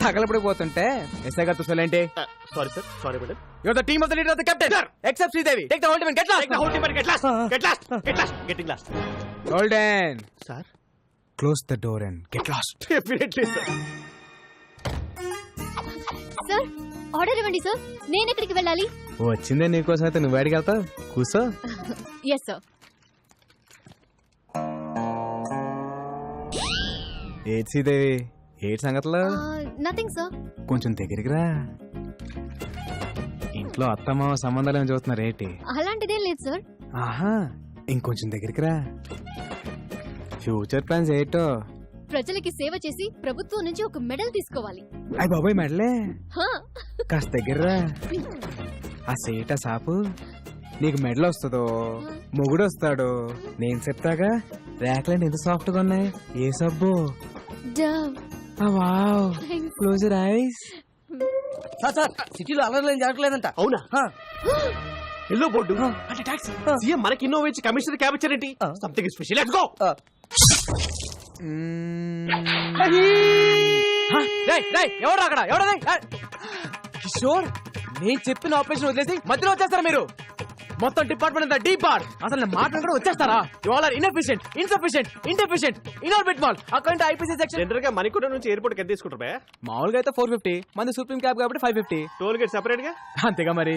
తగలపడిపోతుంటే S I గారితో సొలేంటి sorry sir sorry madam your the team of the leader of the captain except Sridevi take the hold get Take the last and get last. Get last. Get last. Getting last. Golden Sir. Close the door and get last Definitely, sir. Sir order ఇవ్వండి sir నేను ఎక్కడికి వెళ్ళాలి? వచ్చిందే నీకోసం అయితే నువ్వు బయటికి వెళ్తావు? కూర్చో ఎస్ సార్ ఏటి శ్రీదేవి ఏటి సంగతులు? నథింగ్ సార్ కొంచెం దగ్గరికి రా ఇంట్లో అత్తమ్మ సంబంధాలు ఏమైనా చూస్తున్నారు ఏంటి? అలాంటిదేం లేదు సార్ ఆహా ఇంకొంచెం దగ్గరికి రా ఫ్యూచర్ ప్లాన్స్ ఏంటో? ప్రజలకి సేవ చేసి ప్రభుత్వం నుంచి ఒక మెడల్ తీసుకోవాలి. అయ్యి బాబాయ్ మెడలే? హా, కాస్త దగ్గర ఆ సేట సాపు నీకు మెడల్ వస్తుందో మొగుడు వస్తాడు నేను చెప్తాగా? ర్యాక్లెండ్ ఎంత సాఫ్ట్గా ఉన్నాయి? ఏ సబ్బు? Dove. Wow. Close eyes sir sir సిటీలో అలర్లు ఏం జరగలేదంట అవునా? హా. Yellow board. అంటే టాక్సీ సీఎం మనకి ఇన్నోవా ఇచ్చి కమిషనర్ క్యాబ్ ఇచ్చారేంటి. సంథింగ్ స్పెషల్ లెట్స్ గో ఆ, ఎవరు అక్కడ ఎవరు కిషోర్ నేను చెప్పిన ఆపరేషన్ వదిలేసి మధ్యలో వచ్చేస్తారా మీరు? మొత్తం డిపార్ట్మెంట్ అంతా డీప్ ఆర్. అసలు నేను వచ్చేస్తారా? You all are inefficient insufficient inefficient Inorbit mall account I P C section జనరల్గా మణికొండ నుంచి ఎయిర్పోర్ట్కి ఎంత తీసుకుంటారు బే మామూలుగా అయితే ఫోర్ ఫిఫ్టీ మంది సుప్రీం క్యాబ్ కాబట్టి ఫైవ్ ఫిఫ్టీ టోల్ గేట్ సెపరేట్గా? అంతేగా మరి.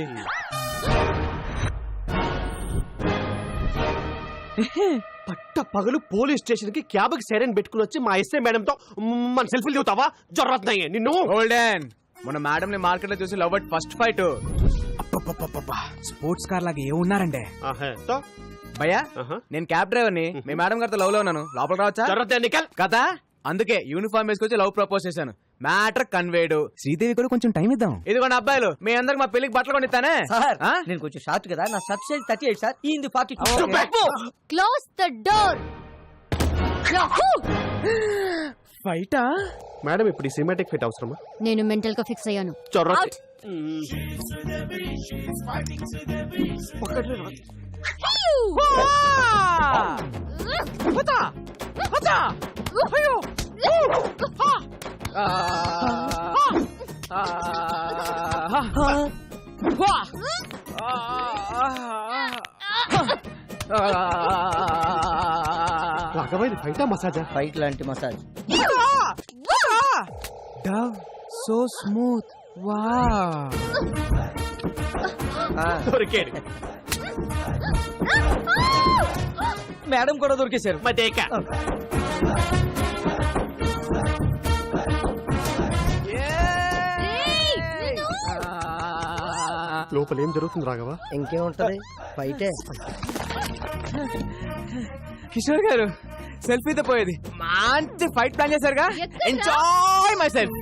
పట్ట పగలు పోలీస్ స్టేషన్కి క్యాబ్కి సైరన్ పెట్టుకుని వచ్చి మా ఎస్ఐ మేడం తో మన సెల్ఫీలు దిగుతావా? జరుగుతున్నాయి నిన్ను. గోల్డెన్ మన మేడం ని మార్కెట్లో చూసి love first fight sports car లాగా ఏ ఉన్నారంటే ఆహా, తో? భయ్యా. నేను క్యాబ్ డ్రైవర్ని మీ మేడం గారితో లవ్లో ఉన్నాను. లోపల రావచ్చా? కదా? అందుకే యూనిఫామ్ వేసుకొచ్చి లవ్ ప్రపోజ్ చేశాను. Matter conveyed. శ్రీదేవి కూడా కొంచెం టైం ఇద్దాం. ఇదిగోండి అబ్బాయిలు మీ అందరికి మా పెళ్ళికి బట్టలు కొనిస్తానే. సార్? నేను కొంచెం షార్ట్ కదా నా sub size thirty eight sir. ఈ ఫార్టీ క్లోజ్ ద డోర్ ఫైటా మేడం ఇప్పుడు ఈ సినిమాటిక్ ఫిట్ అవసరమా? నేను మెంటల్గా ఫిక్స్ అయ్యాను. చొర్ర Out. రాఘవైన ఫైటా మసాజా ఫైట్ లాంటి మసాజ్ డవ్ సో స్మూత్ దొరికేడు. మేడం కూడా దొరికేశారు. మదేక లోపల ఏం జరుగుతుంది రాఘవ? ఇంకేముంటది? ఫైటే కిషోర్ గారు సెల్ఫీతో పోయేది. మంచి ఫైట్ ప్లాన్ చేశారుగా. ఎంజాయ్ మై సెల్ఫ్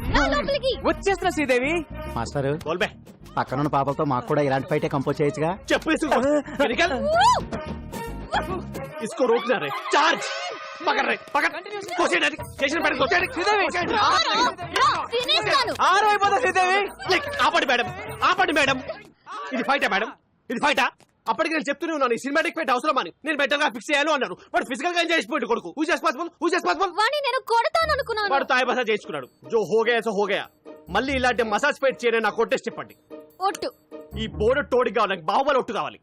వచ్చేస్తున్నా శ్రీదేవి. మాస్టర్ పక్కన ఉన్న పాపలతో మాకు కూడా ఇలాంటి ఫైటే కంపోజ్ చేయొచ్చుగా? చెప్పేసి ఇసుకో. రోక్ రే? చార్జ్ శ్రీదేవి ఆపండి. మేడం. ఆపండి మేడం. ఇది ఫైటా మేడం? ఇది ఫైటా అప్పటికి నేను చెప్తూనే ఉన్నాను ఈ సినిమాటిక్ ఫైట్ అవసరం అని నేను బెటర్గా ఫిక్స్ చేయాలి అన్నారు వాడు ఫిజికల్గా ఎంజాయ్ చేసిపోయాడు కొడుకు. Who just possible who just possible వాణ్ణి నేను కొడతాను అనుకున్నాను. వాడు తాయి చేసుకున్నాడు జో హోగయా సో హోగయా మళ్ళీ ఇలాంటి మసాజ్ ఫైట్ చేయని నాకు కొట్టేసి చెప్పండి. ఒట్టు. ఈ బోర్డు తోడి కావాలి నాకు బాహుబలి ఒట్టు కావాలి.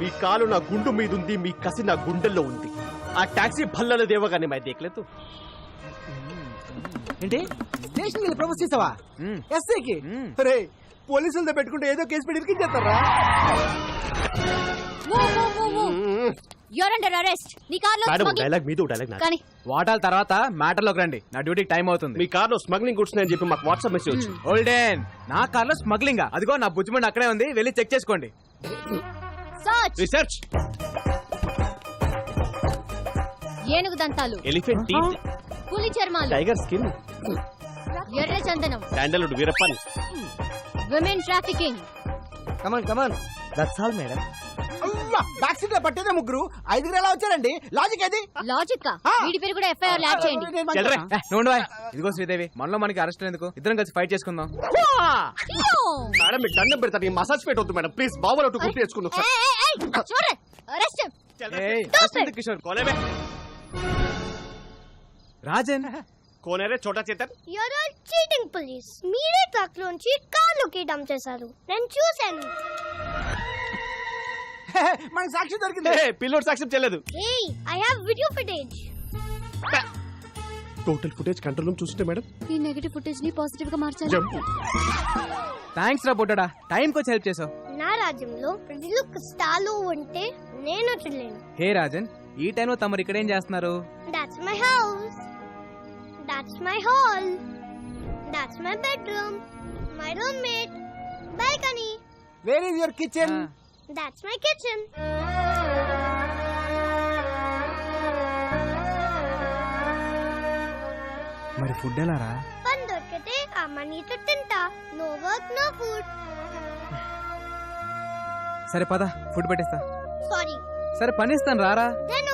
మీ కాలు నా గుండు మీద ఉంది మీ కసి నా గుండెల్లో ఉంది. ఆ టాక్సీ భల్లలు దేవగానే మై దేకలేదు. ఏంటి? స్టేషన్ వెళ్ళి ప్రపోజ్ చేసావా. ఎస్ఐకి. రే పోలీసులతో పెట్టుకుంటే ఏదో కేసు పెట్టి ఇరికించేస్తారా యూర్ అండర్ అరెస్ట్ నీ కార్లో మేడం smuggling- డైలాగ్ మీద డైలాగ్ నాకు కానీ వాటాల తర్వాత మ్యాటర్లోకి రండి. నా డ్యూటీకి టైం అవుతుంది. మీ కార్లో స్మగ్లింగ్ గుడ్స్ అని చెప్పి మాకు వాట్సాప్ మెసేజ్ వచ్చింది ఓల్డెన్ నా కార్లో స్మగ్లింగ్ అదిగో నా బుజ్జిమండి అక్కడే ఉంది. వెళ్ళి చెక్ చేసుకోండి. సర్చ్ రీసెర్చ్ ఏనుగు దంతాలు. ఎలిఫెంట్ టీత్ పులి చర్మాలు టైగర్ స్కిన్ ఎర్ర చందనం sandalwood Veerappan women trafficking come on come on that's all madam back సీట్లో పట్టేదే ముగ్గురు ఐదుగురు ఎలా వచ్చారండి లాజిక్ ఏది లాజిక్ వీడి పేరు కూడా ఎఫ్ఐఆర్ యాడ్ చేయండి చెల్లరే నువ్వు. ఇదిగో శ్రీదేవి మనలో మనకి అరెస్ట్ ఎందుకు ఇద్దరం కలిసి ఫైట్ చేసుకుందాం మేడం మీకు దండం పెడతాను ఈ మసాజ్ మేడం ప్లీజ్ బాబులు గుర్తు తెచ్చుకుందాం ఏయ్, ఏయ్, ఏయ్, చూడు అరెస్ట్ ఏయ్, Stop Ashwanth it. Kishore Rajan. కోనే ray Chhota Chetan. You're all cheating police మీరే ట్రక్ లోంచి కార్లోకి డంప్ చేశారు. నేను చూశాను. మనకి సాక్షి దొరికింది. పిల్లోడు సాక్ష్యం చేయలేదు. Hey I have video footage total footage control room చూస్తుంటే మేడం? ఈ నెగటివ్ ఫుటేజ్ని పాజిటివ్గా మార్చాలి. జంపు. థ్యాంక్స్ రా బుడ్డడా. టైంకి వచ్చి హెల్ప్ చేసావు. నా రాజ్యంలో ప్రజలు కష్టాలు ఉంటే నేను చూడలేను హే రాజన్. ఈ టైంలో తమరు ఇక్కడ ఏం చేస్తున్నారు? That's my house that's my hall that's my bedroom my roommate balcony where is your kitchen that's my kitchen మరి ఫుడ్ ఎలా రా పని దొరికితే అమ్మ నీతో తింటా. నో వర్క్ నో ఫుడ్ సరే పద. ఫుడ్ పెట్టిస్తా. సారీ సరే పని ఇస్తాను రారా. Then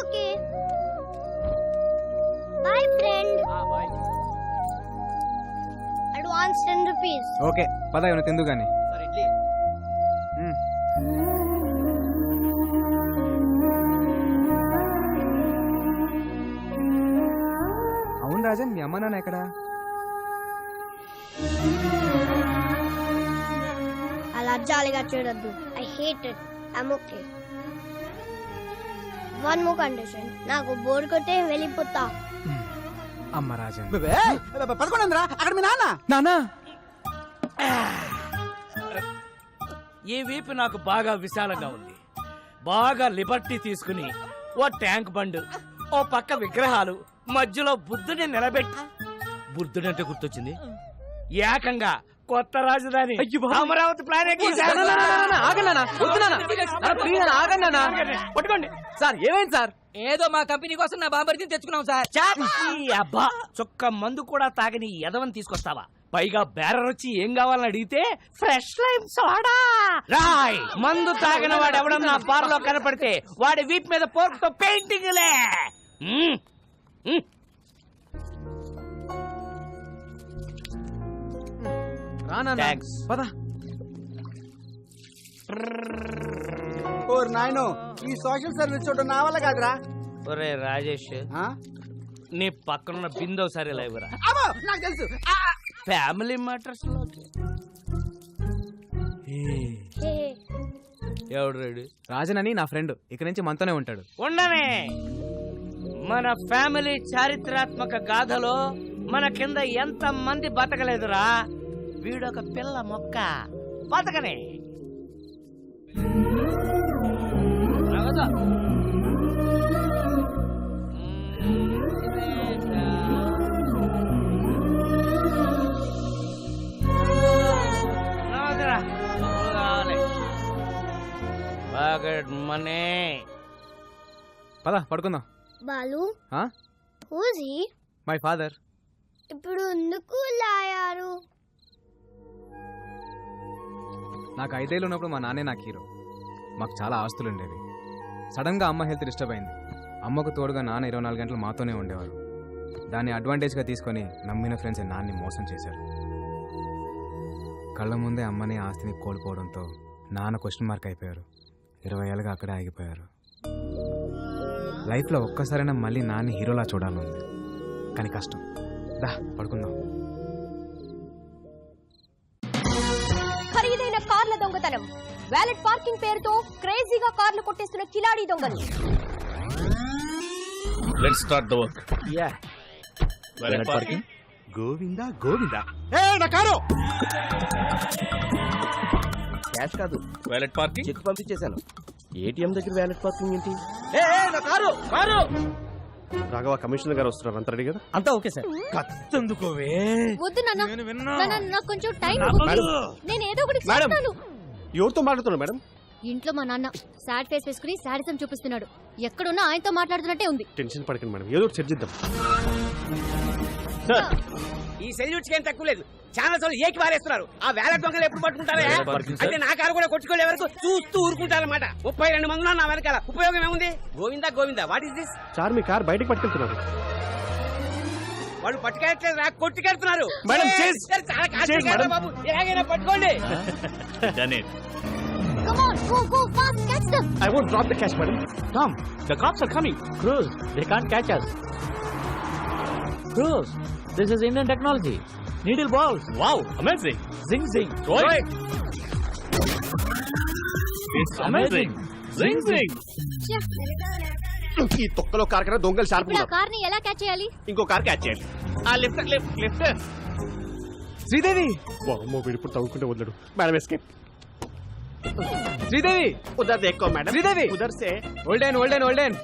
boyfriend advance ten rupees okay పద ఇవన్న తిందు మ్మ్. అవును రాజన్ మీ అమ్మ నాన్న ఎక్కడా? అలా జాలిగా చూడొద్దు. I hate it I'm okay one more condition నాకు బోర్ కొట్టే వెళ్ళిపోతా. అమ్మ రాజన్. పదకొండు అక్కడ మీ నాన్న. నానా ఈ వీపు నాకు బాగా విశాలంగా ఉంది. బాగా లిబర్టీ తీసుకుని ఓ ట్యాంక్ బండ్ ఓ పక్క విగ్రహాలు మధ్యలో బుద్ధుని నిలబెట్టి బుద్ధుడు అంటే గుర్తొచ్చింది. ఏకంగా కొత్త రాజధాని. అమరావతి ప్లాన్ పట్టుకోండి. సార్ ఏమైంది సార్? ఏదో మా కంపెనీ కోసం నా బాంబర్తిని తెచ్చుకున్నాం సార్. అబ్బా చొక్క మందు కూడా తాగని ఎదవని తీసుకొస్తావా? పైగా బేరర్ వచ్చి ఏం కావాలని అడిగితే ఫ్రెష్ లైమ్ సోడా. రాయ్! మందు తాగిన వాడు ఎవడన్నా బార్లో కనపడితే వాడి వీప్ మీద పోర్క్తో పెయింటింగ్ Thanks. పద. ఓర్ నాయనో ఈ సోషల్ సర్వీస్ చూడడం నా వల్ల కాదురా. ఒరే రాజేష్ ఆ? నీ పక్కనున్న బిందో సరే లేవురా నాకు తెలుసు. ఫ్యామిలీ మ్యాటర్స్లో హే. ఎవడు రెడీ? రాజన్ అని నా ఫ్రెండ్ ఇక్కడి నుంచి మనతోనే ఉంటాడు. ఉండనే మన ఫ్యామిలీ చారిత్రాత్మక గాథలో మన కింద ఎంత మంది బతకలేదురా? వీడొక పిల్ల మొక్క. బతకనే. పాకెట్ మనీ పద పడుకుందాం. బాలు? హూజీ. మై ఫాదర్ ఇప్పుడు ఎందుకు లాయారు? నాకు ఐదేళ్ళు ఉన్నప్పుడు మా నాన్నే నాకు హీరో. మాకు చాలా ఆస్తులు ఉండేవి సడన్గా అమ్మ హెల్త్ డిస్టర్బ్ అయింది. అమ్మకు తోడుగా నాన్న ఇరవై నాలుగు గంటలు మాతోనే ఉండేవారు. దాన్ని అడ్వాంటేజ్గా తీసుకొని నమ్మిన ఫ్రెండ్స్ నాన్ని మోసం చేశారు. కళ్ళ ముందే అమ్మని ఆస్తిని కోల్పోవడంతో నాన్న క్వశ్చన్ మార్క్ అయిపోయారు. ఇరవై ఏళ్ళుగా అక్కడే ఆగిపోయారు. లైఫ్లో ఒక్కసారైనా మళ్ళీ నాన్ని హీరోలా చూడాలని కానీ కష్టం. దా పడుకుందాం. దొంగతనం వ్యాలెట్ పార్కింగ్ పేరుతో క్రేజీగా కార్లు కొట్టేస్తున్న కిలాడీ దొంగలు. లెట్స్ స్టార్ట్ ద వర్క్ యా పార్కింగ్ గోవిందా గోవిందా. ఏ నా కారు! క్యాష్ కాదు. వాలెట్ పార్కింగ్ చెక్ పంపించేశాను. ఏటీఎం దగ్గర వ్యాలెట్ పార్కింగ్ ఏంటి? ఏ ఏ, నా కారు కారు! రాఘవ కమిషనర్ గారు వస్తున్నారు. అంత రెడీ కదా? అంతా ఓకే సార్. కత్తందుకోవే. వద్దు నాన్న. నేను విన్నా. నాన్న, నాకు కొంచెం టైం ఇవ్వు. నేను ఏదో ఒకటి మేడం. చేస్తాను. ఎవరితో మాట్లాడుతున్నారు మేడం? ఇంట్లో మా నాన్న సాడ్ ఫేస్ వేసుకుని శాడిజం చూపిస్తున్నాడు. ఎక్కడున్నా ఆయనతో మాట్లాడుతున్నట్టే ఉంది. టెన్షన్ పడకండి మేడం. ఏదో ఒకటి చర్చిద్దాం ఈ సెల్యూట్స్ ఏం తక్కువ లేదు. ఛానల్స్ వాళ్ళు ఏకి పారేస్తున్నారు ఆ వేల దొంగలు ఎప్పుడు పట్టుకుంటారా. అంటే నా కారు కూడా కొట్టుకోలే వరకు చూస్తూ ఊరుకుంటారన్నమాట. ముప్పై రెండు మంది ఉన్నారు నా వెనకాల. ఉపయోగం ఏముంది? Govinda Govinda what is this sir me car బయటకు పట్టుకెళ్తున్నారు. వాళ్ళు పట్టుకెళ్ళట్లేదు రా కొట్టుకెళ్తున్నారు మేడం, చాలా. బాబు ఎలాగైనా పట్టుకోండి Come on, go, go, fast, catch them. I won't drop the cash madam Tom, the cops are coming. Cruz, they can't catch us. Cruz, this is Indian technology. Needle balls. Wow, amazing. Zing zing. Throw it. It's amazing. Zing zing. ఈ తొక్కలో car కన్నా దొంగలు sharp ఇప్పుడు ఆ ఉన్నారు కార్ని ఎలా catch చేయాలి? ఇంకో కార్ క్యాచ్ చేయండి ఆ లిఫ్ట్ లిఫ్ట్ లిఫ్ట్ శ్రీదేవి! వామ్మో వీడు ఇప్పుడు తవ్వుకుంటే వదలడు. Madam escape Sridevi! ఉదర్ దేక్కో మేడం శ్రీదేవి! ఉదర్ సే. ఓల్డెన్ ఓల్డెన్ ఓల్డెన్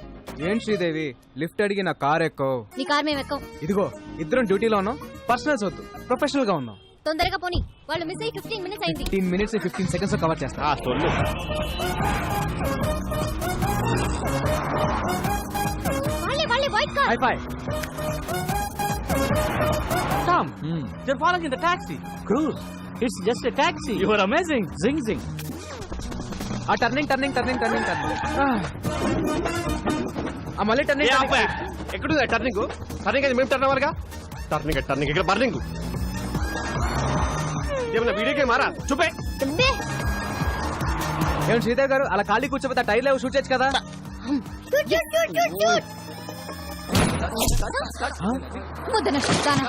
ఏం శ్రీదేవి? లిఫ్ట్ అడిగి నా కార్ ఎక్కో నీ కార్ మేము ఎక్కం ఇదిగో ఇద్దరం డ్యూటీలో ఉన్నాం పర్సనల్స్ వద్దు ప్రొఫెషనల్గా ఉన్నాం. తొందరగా పోనీ. వాళ్ళు మిస్ అయ్యి ఫిఫ్టీన్ మినిట్స్ అయింది. Fifteen minutes fifteen seconds cover చేస్తా. ఆ సొల్లు వాళ్ళే వాళ్ళే white car hi-fi Tom, Hmm. they're following in the taxi. Cruz, it's just a taxi. You are amazing. Zing zing. ఆ turning turning turning turning turning ఆ మళ్ళీ turning ఎక్కడుంది? Turning turning అయితే మేము టర్న్ అవ్వాలిగా? టర్నింగ్ టర్నింగ్ ఇక్కడ burning ఏమన్నా video game మారా చూపే ఏం శ్రీదేవి గారు అలా ఖాళీ కూర్చోపోతే టైర్ లేవు షూట్ చేయొచ్చు కదా ముద్దన చెప్తానా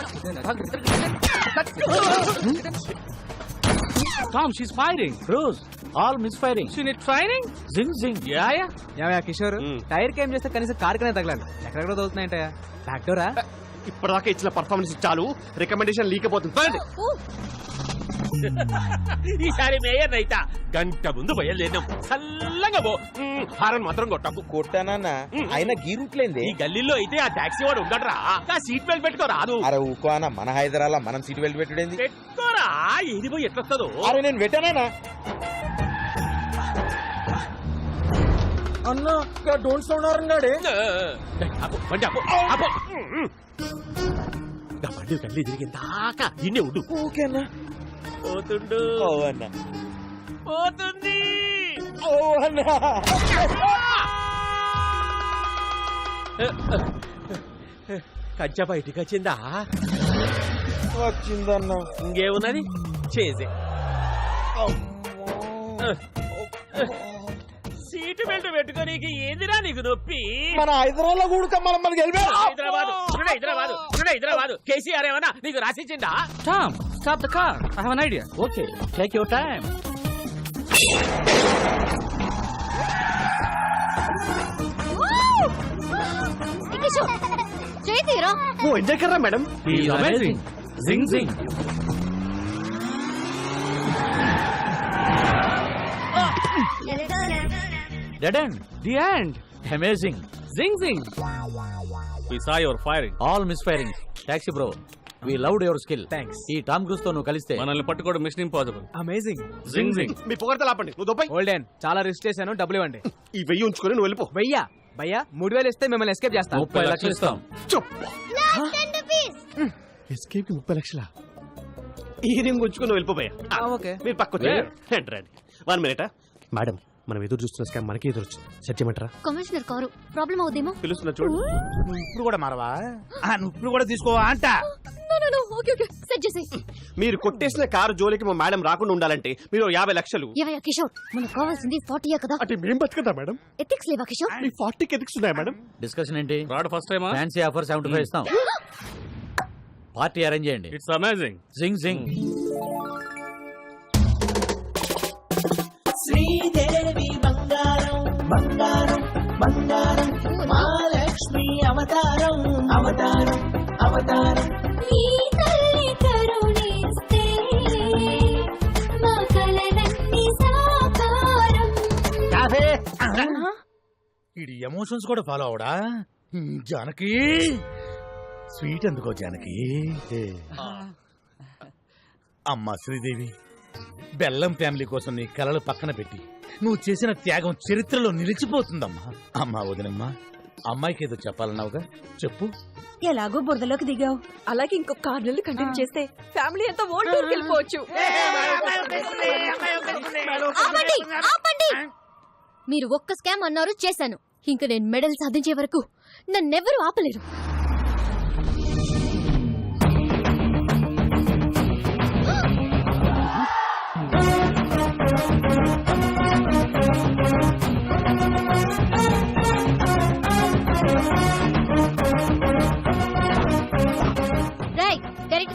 Tom, she's firing. Cruz, all misfiring. She need training? Zing zing. Yeah, yeah. ఏమయ్యా కిషోర్ మ్మ్. టైర్ కేం చేస్తే కనీసం కార్ కనే తగలాలి ఎక్కడెక్కడ తగులుతున్నాయంటయా బ్యాక్ డోరా ఇప్పటిదాకా ఇచ్చిన పర్ఫార్మెన్స్ చాలు రికమెండేషన్ లీకపోతుంది పదండి. ఈసారి మేయర్ రైతా. గంట ముందు బయలుదేరినాం. చల్లగా పో. హారన్ మాత్రం కొట్టకు. కొట్టానన్నా అయినా గీ రూట్లేంది ఈ గల్లీలో అయితే ఆ టాక్సీ వాడు ఉండడరా. ఆ సీట్ బెల్ట్ పెట్టుకో రాదు. అరే ఊకో అన్న. మన హైదరాబాద్ మనం సీట్ బెల్ట్ పెట్టుడేంది? పెట్టుకోరా. ఇది పోయి ఎట్లొస్తుందో. అరే నేను పెట్టానా అన్న? డోంట్ సౌండ్ అన్నాడే. బండి గల్లీ తిరిగి దాకా ఇన్నే ఉండు. ఓకేనా పోతుండు. ఓ అన్న పోతుంది కంచె బయటికి వచ్చిందా? వచ్చిందన్న. ఇంకేమున్నది? చేసే. సీటు బెల్ట్ పెట్టుకోనీకి ఏందిరా నీకు నొప్పి? మన హైదరాబాద్ కూడా మనం మనకి వెళ్ళిపోయాం హైదరాబాద్. హైదరాబాద్. హైదరాబాద్. కేసీఆర్ ఏమన్నా నీకు రాసిచ్చిందా stop the car. I have an idea. Okay, take your time. Kishore చేతిరా ఓ enjoy Karra madam He's amazing. Zing zing. Dead end. The end. Amazing. Zing zing. We saw your firing. All misfiring. Taxi bro. We loved your skill. Thanks. ఈ Tom క్రూజ్తో నువ్వు కలిస్తే? మనల్ని పట్టుకోవడం machine impossible. Amazing జింగ్ జింగ్. మీ పొగడతలు ఆపండి. నువ్వు దొబ్బై ఓల్డెన్ చాలా రిస్క్ చేశాను. డబ్బులు ఇవ్వండి. ఈ వెయ్యి ఉంచుకొని నువ్వు వెళ్ళిపో. వెయ్యా? భయ్యా మూడు వేలు ఇస్తే మిమ్మల్ని ఎస్కేప్ చేస్తా ముప్పై లక్షలు ఇస్తాం. ఎస్కేప్కి ముప్పై లక్షల? ఈ రింగ్ ఉంచుకొని వెళ్ళిపోయా ఓకే. మీరు పక్క రండి రండి వన్ మినిట్ మేడం మనం ఎదురు చూస్తున్న స్కామ్ మనకి ఎదురు వచ్చింది సెట్ చేయమంటారా కమిషనర్ కారు ప్రాబ్లం అవుదేమో? పిలుస్తున్నా చూడు. ఇప్పుడు కూడా మారవా? నువ్వు ఇప్పుడు కూడా తీసుకోవా అంట. సెట్ చేసేయ్. మీరు కొట్టేసిన కారు జోలికి మా మేడం రాకుండా ఉండాలంటే మీరు యాభై లక్షలు. ఏవయ్యా కిషోర్ మనకు కావాల్సింది ఫార్టీయే కదా? అంటే మేం బతుకుదా మేడం. ఎథిక్స్ లేవా కిషోర్? మీ ఫార్టీకి ఎదిక్స్ ఉన్నాయా మేడం? డిస్కషన్ ఏంటి? రాడ్ ఫస్ట్ టైమా ఫ్యాన్సీ ఆఫర్ సెవెంటీ ఫైవ్ ఇస్తాం. పార్టీ అరేంజ్ చేయండి. ఇట్స్ అమేజింగ్ జింగ్ జింగ్ బంగారం బంగారం మహాలక్ష్మి అవతారం అవతారం అవతారం. ఇది ఎమోషన్స్ కూడా ఫాలో అవడా? జానకి. స్వీట్ ఎందుకో జానకి? అమ్మా శ్రీదేవి. బెల్లం ఫ్యామిలీ కోసం నీ కలలు పక్కన పెట్టి నువ్వు చేసిన త్యాగం చరిత్రలో నిలిచిపోతుందమ్మా అమ్మా వదినమ్మా అమ్మాయికి ఏదో చెప్పాలన్నావుగా చెప్పు ఎలాగో బురదలోకి దిగావు అలాగే ఇంకొక ఆరు నెలలు కంటిన్యూ చేస్తే ఫ్యామిలీ అంతా ఓల్డ్ టూర్కి వెళ్ళిపోవచ్చు ఆపండి ఆపండి మీరు ఒక్క స్కామ్ అన్నారు చేశాను ఇంక నేను మెడల్ సాధించే వరకు నన్నెవరూ ఆపలేరు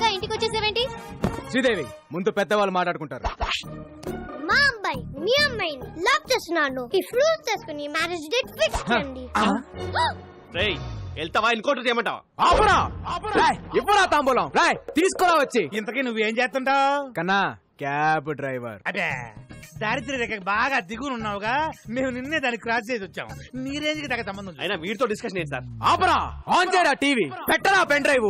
గా ఇంటికి వచ్చేసేవేంటి? శ్రీదేవి ముందు పెద్దవాళ్ళు మాట్లాడుకుంటారు. మా అబ్బాయి మీ అమ్మాయిని లవ్ చేస్తున్నాను. ఈ ఫ్రూట్స్ మ్యారేజ్ డేట్ ఫిక్స్ చేయండి. రేయ్ వెళ్తావా? ఇంకోటి చేయమంటావా? ఆపరా! రాయ్, ఇవ్వరా తాంబూలం. రాయ్ తీసుకోరా వచ్చి. ఇంతకీ నువ్వేం చేస్తుంటావు? కన్నా క్యాబ్ డ్రైవర్ అదే దారిద్ర్య రేఖ బాగా దిగునున్నావుగా మేము నిన్నే దాన్ని క్రాస్ చేసి వచ్చాం నీ రేంజ్కి దగ్గర సంబంధం. అయినా వీడితో డిస్కషన్ ఏంటి సార్? ఆపరా! ఆన్ చేయరా టీవీ? పెట్టరా pen drive?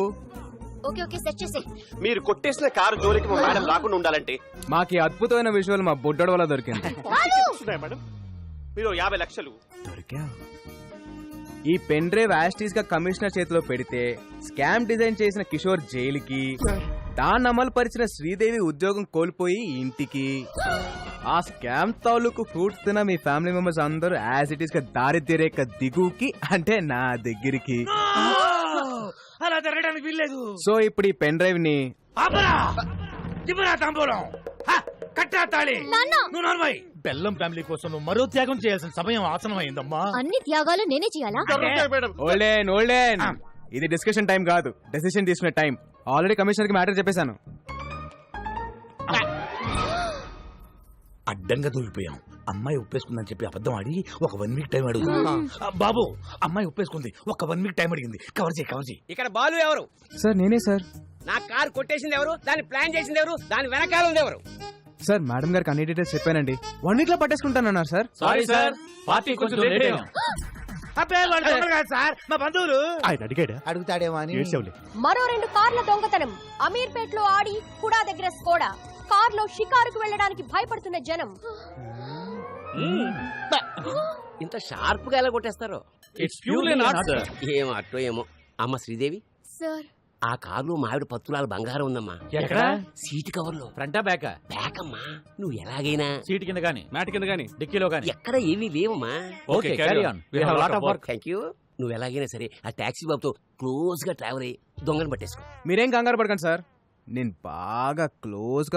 Okay okay set చేసే మీరు కొట్టేసిన కారు జోలికి మా మేడం రాకుండా ఉండాలంటే? మాకు ఈ అద్భుతమైన విజువల్ మా బుడ్డోడు వల్ల దొరికింది. వస్తున్నాయా మేడం. మీరు యాభై లక్షలు. ఈ పెన్ డ్రైవ్ యాస్టీస్గా కమిషనర్ చేతిలో పెడితే స్కామ్ డిజైన్ చేసిన కిషోర్ జైలుకి దాన్ని అమలు పరిచిన శ్రీదేవి ఉద్యోగం కోల్పోయి ఇంటికి. ఆ స్కామ్ తాలూకు ఫ్రూట్స్ తిన మీ ఫ్యామిలీ మెంబర్స్ అందరూ యాజ్ ఇట్ ఈస్గా దారిద్ర్య రేఖ దిగుకి అంటే నా దగ్గరికి. అలా జరగడానికి వీల్లేదు. సో ఇప్పుడు ఈ పెన్ డ్రైవ్ని కట్టా తాళి! నువ్వు నోర్మై బెల్లం ఫ్యామిలీ కోసం నువ్వు మరో త్యాగం చేయాల్సిన సమయం ఆసనం అయిందమ్మా అన్ని త్యాగాలు నేనే చేయాలా? ఓల్డెన్ ఓల్డెన్ ఇది డిస్కషన్ టైం కాదు. డెసిషన్ తీసుకునే టైం ఆల్రెడీ కమిషనర్కి మ్యాటర్ చెప్పేశాను. అడ్డంగా దూరిపోయాం అమ్మాయి ఒప్పేసుకుందని చెప్పి అబద్ధం ఆడి ఒక వన్ వీక్ టైం అడుగు. బాబు అమ్మాయి ఒప్పేసుకుంది. ఒక వన్ వీక్ టైం అడిగింది. కవర్ చేయి కవర్ చేయి. ఇక్కడ బాలు ఎవరు? సార్ నేనే సార్. నా కారు కొట్టేసింది ఎవరు? దాన్ని ప్లాన్ చేసింది ఎవరు? దాని వెనకాల ఉంది ఎవరు? సార్ మేడం గారికి అన్ని డీటెయిల్స్ చెప్పానండి. వన్ వీక్లో పట్టేసుకుంటానన్నారు సార్. సారీ సార్ పార్టీ కొంచెం లేట్ అయింది అబ్బే వాళ్ళు దొంగలు కాదు సార్. మా బంధువులు. ఆయన అడిగాడా? అడుగుతాడేమో అని. మరో రెండు కార్ల దొంగతనం. అమీర్పేట్లో ఆడి హుడా దగ్గర స్కోడా. కార్లో షికారుకు వెళ్ళడానికి భయపడుతున్న జనం. ఇంత షార్ప్గా ఎలా కొట్టేస్తారు? ఏమో అట్టో ఏమో. అమ్మ శ్రీదేవి సార్. ఆ కారులో మావిడ పత్తులాల బంగారం ఉందమ్మా. ఎక్కడ? సీట్ కవర్లో ఫ్రంటా బ్యాక్ బ్యాక్ అమ్మా నువ్వు ఎలాగైనా? సీట్ కింద గానీ మ్యాట్ కింద గానీ డిక్కీలో గానీ. ఎక్కడ ఏమీ లేవమ్మా. Okay carry on we have lot of work thank you నువ్వు ఎలాగైనా సరే ఆ టాక్సీ బాబుతో క్లోజ్గా ట్రావెల్ అయ్యి దొంగను పట్టేసుకో. మీరేం కంగారు పడకండి సార్. నేను బాగా క్లోజ్గా